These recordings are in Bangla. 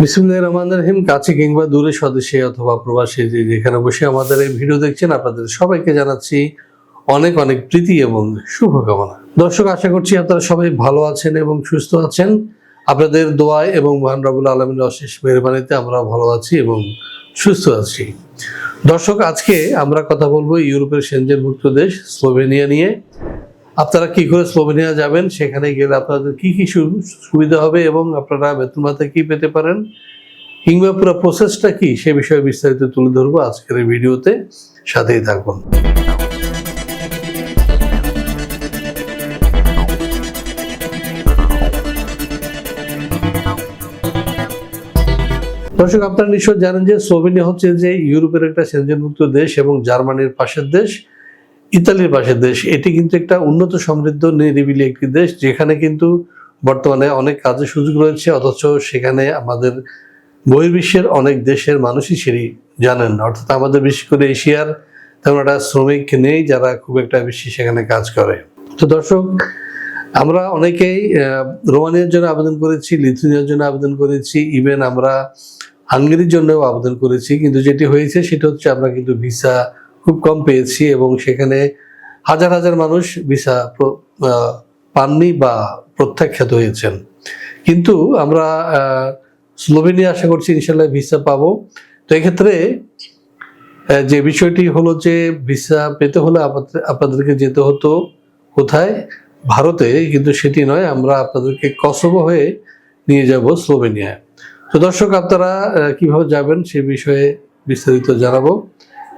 বিসমুল্লাহ রহমান রহিম, কাছে কিংবা দূরে স্বদেশে অথবা প্রবাসী যে যেখানে বসে আমাদের এই ভিডিও দেখছেন, আপনাদের সবাইকে জানাচ্ছি অনেক অনেক প্রীতি এবং শুভকামনা। দর্শক, আশা করছি আপনারা সবাই ভালো আছেন এবং সুস্থ আছেন। আপনাদের দোয়ায় এবং মহান রাবুল আলমীর অশেষ মেহরবানিতে আমরা ভালো আছি এবং সুস্থ আছি। দর্শক, আজকে আমরা কথা বলব ইউরোপের সেনজেনভুক্ত দেশ, স্লোভেনিয়া নিয়ে। আপনারা কি করে স্লোভেনিয়া যাবেন? সেখানে গেলে আপনাদের কি কি সুবিধা হবে এবং আপনারা বেতন ভাতা কি পেতে পারেন? কিংবা পুরো প্রসেসটা কি? সে বিষয়ে বিস্তারিত তুলে ধরবো আজকের এই ভিডিওতে। সাথেই থাকুন। দর্শক, আপনারা নিশ্চয় জানেন যে, স্লোভেনিয়া হচ্ছে যে ইউরোপের একটা সেনজেনভুক্ত দেশ এবং জার্মানির পাশের দেশ। ইতালির পাশের দেশ, এটি কিন্তু একটা উন্নত সমৃদ্ধ নিরিবিলি একটি দেশ, যেখানে কিন্তু বর্তমানে অনেক কাজের সুযোগ রয়েছে, অথচ সেখানে আমাদের বহির্বিশ্বের অনেক দেশের মানুষই সেটি জানেন। অর্থাৎ আমাদের, বিশেষ করে এশিয়ার তেমন একটা শ্রমিক নেই যারা খুব একটা বেশি সেখানে কাজ করে তো দর্শক, আমরা অনেকেই রোমানিয়ার জন্য আবেদন করেছি লিথুনিয়ার জন্য আবেদন করেছি, ইভেন আমরা হাঙ্গেরির জন্যও আবেদন করেছি, কিন্তু যেটি হয়েছে সেটা হচ্ছে আমরা কিন্তু ভিসা খুব কম পেয়েছি এবং সেখানে হাজার হাজার মানুষ ভিসা পাননি বা প্রত্যাখ্যাত হয়েছেন। কিন্তু আমরা স্লোভেনিয়া আশা করছি ইনশাল্লাহ ভিসা পাবো। তো এক্ষেত্রে যে বিষয়টি হলো যে ভিসা পেতে হলে আপনাদের- আপনাদেরকে যেতে হতো কোথায়? ভারতে, কিন্তু সেটি নয়, আমরা আপনাদেরকে কসোভো হয়ে নিয়ে যাব স্লোভেনিয়ায়। তো দর্শক, আপনারা কীভাবে যাবেন সে বিষয়ে বিস্তারিত জানাব।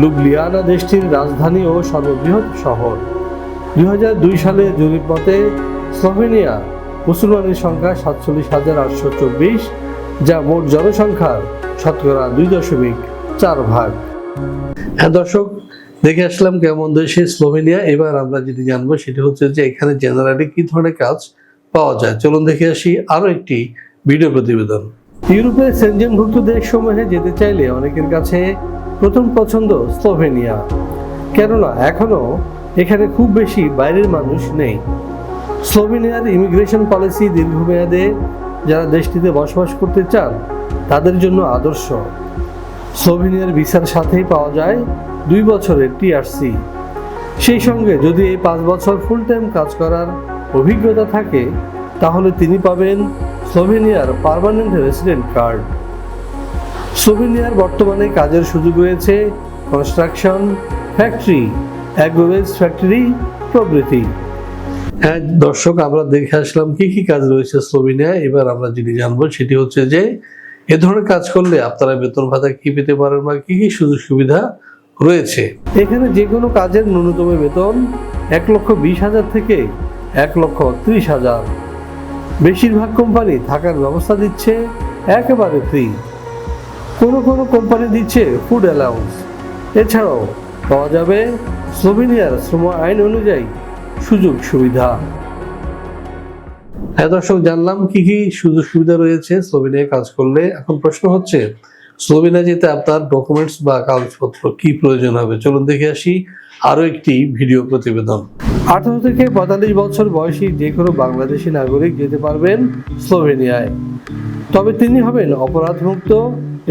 লুবলিয়ানা দেশটির রাজধানী ও সর্ববৃহৎ শহর। দুই হাজার দুই সালে জরিপ মতে, স্লোভেনিয়া মুসলমানের সংখ্যা সাতচল্লিশ হাজার আটশো চব্বিশ, যা মোট জনসংখ্যার শতকরা দুই দশমিক চার ভাগ। হ্যাঁ দর্শক, দেখে আসলাম কেমন দেশে স্লোভেনিয়া, এবার আমরা যেটি জানব সেটি হচ্ছে যে এখানে জেনারেলি কি ধরনের কাজ পাওয়া যায়। চলুন দেখে আসি আরও একটি ভিডিও প্রতিবেদন। ইউরোপের সেনজেনভুক্ত দেশসমূহে যেতে চাইলে অনেকের কাছে প্রথম পছন্দ স্লোভেনিয়া। কেননা এখনও এখানে খুব বেশি বাইরের মানুষ নেই। স্লোভেনিয়ার ইমিগ্রেশন পলিসি দীর্ঘমেয়াদে যারা দেশটিতে বসবাস করতে চান, তাদের জন্য আদর্শ। স্লোভেনিয়ার ভিসার সাথেই পাওয়া যায় দুই বছরের টিআরসি সেই সঙ্গে যদি এই পাঁচ বছর ফুল টাইম কাজ করার অভিজ্ঞতা থাকে, তাহলে তিনি পাবেন স্লোভেনিয়ার পারমানেন্ট রেসিডেন্ট কার্ড। স্লোভেনিয়ার বর্তমানে কাজের সুযোগ রয়েছে কনস্ট্রাকশন ফ্যাক্টরি অ্যাগ্রোভেজ ফ্যাক্টরি প্রভৃতি। হ্যাঁ দর্শক আমরা দেখে আসলাম কি কি কাজ রয়েছে স্লোভেনিয়া এবার আমরা যেটি জানব সেটি হচ্ছে যে এ ধরনের কাজ করলে আপনারা বেতন ভাতা কি পেতে পারেন বা কি কি সুযোগ সুবিধা রয়েছে? এখানে যে কোনো কাজের ন্যূনতম বেতন এক লক্ষ বিশ হাজার থেকে এক লক্ষ ত্রিশ হাজার। বেশিরভাগ কোম্পানি থাকার ব্যবস্থা দিচ্ছে একেবারে ফ্রি কোনো কোনো কোম্পানি দিচ্ছে ফুড অ্যালাউন্স এছাড়াও পাওয়া যাবে স্লোভেনিয়ার শ্রম আইন অনুযায়ী সুযোগ সুবিধা। হ্যাঁ দর্শক, জানলাম কি কি সুযোগ সুবিধা রয়েছে স্লোভেনিয়ায় কাজ করলে। এখন প্রশ্ন হচ্ছে স্লোভেনিয়া যেতে আপনার ডকুমেন্টস বা কাগজপত্র কি প্রয়োজন হবে? চলুন দেখে আসি আরও একটি ভিডিও প্রতিবেদন। আঠারো থেকে পঁয়তাল্লিশ বছর বয়সী যে কোনো বাংলাদেশি নাগরিক যেতে পারবেন স্লোভেনিয়ায় তবে তিনি হবেন অপরাধমুক্ত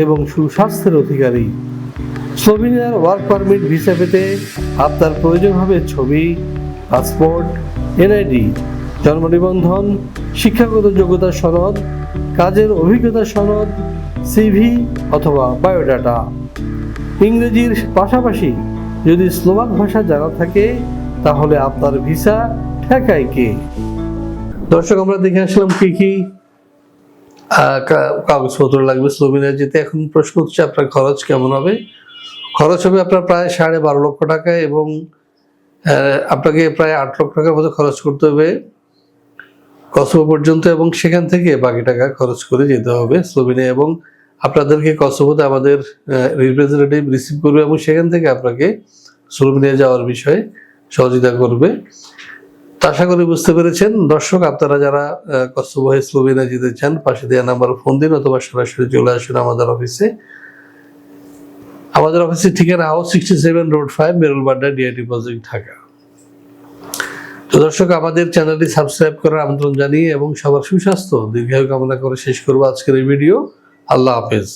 এবং সুস্বাস্থ্যের অধিকারী। স্লোভেনিয়ার ওয়ার্ক পারমিট ভিসা পেতে আপনার প্রয়োজন হবে ছবি পাসপোর্ট এনআইডি জন্ম নিবন্ধন, শিক্ষাগত যোগ্যতা সনদ, কাজের অভিজ্ঞতা সনদ সিভি অথবা বায়োডাটা ইংরেজির পাশাপাশি যদি স্লোভাক ভাষা জানা থাকে, তাহলে আপনার ভিসা ঠেকায় কে? দর্শক, আমরা দেখে আসলাম কি কি কাগজপত্র লাগবে স্লোভেনিয়া যেতে এখন প্রশ্ন হচ্ছে আপনার খরচ কেমন হবে? খরচ হবে আপনার প্রায় সাড়ে বারো লক্ষ টাকা এবং আপনাকে প্রায় আট লক্ষ টাকার মতো খরচ করতে হবে। কসোভো পর্যন্ত এবং সেখান থেকে বাকি টাকা খরচ করে যেতে হবে স্লোভেনিয়া এবং আপনাদেরকে কসোভোতে আমাদের রিপ্রেজেন্টেটিভ রিসিভ করবে এবং সেখান থেকে আপনাকে স্লোভেনিয়া যাওয়ার বিষয়ে সহযোগিতা করবে। আশা করি বুঝতে পেরেছেন। দর্শক, আপনারা যারা কসোভো স্লোভেনিয়া যেতে চান, পাশে দেওয়া নাম্বার ফোন দিন অথবা সরাসরি চলে আসুন আমাদের অফিসে। আমাদের অফিসের ঠিকানা house sixty seven road five Merul Badda DIT project Dhaka. তো দর্শক, আমাদের চ্যানেলটি সাবস্ক্রাইব করার আমন্ত্রণ জানিয়ে এবং সবার সুস্বাস্থ্য। দীর্ঘায়ু কামনা করে শেষ করব আজকের এই ভিডিও। আল্লাহ হাফেজ।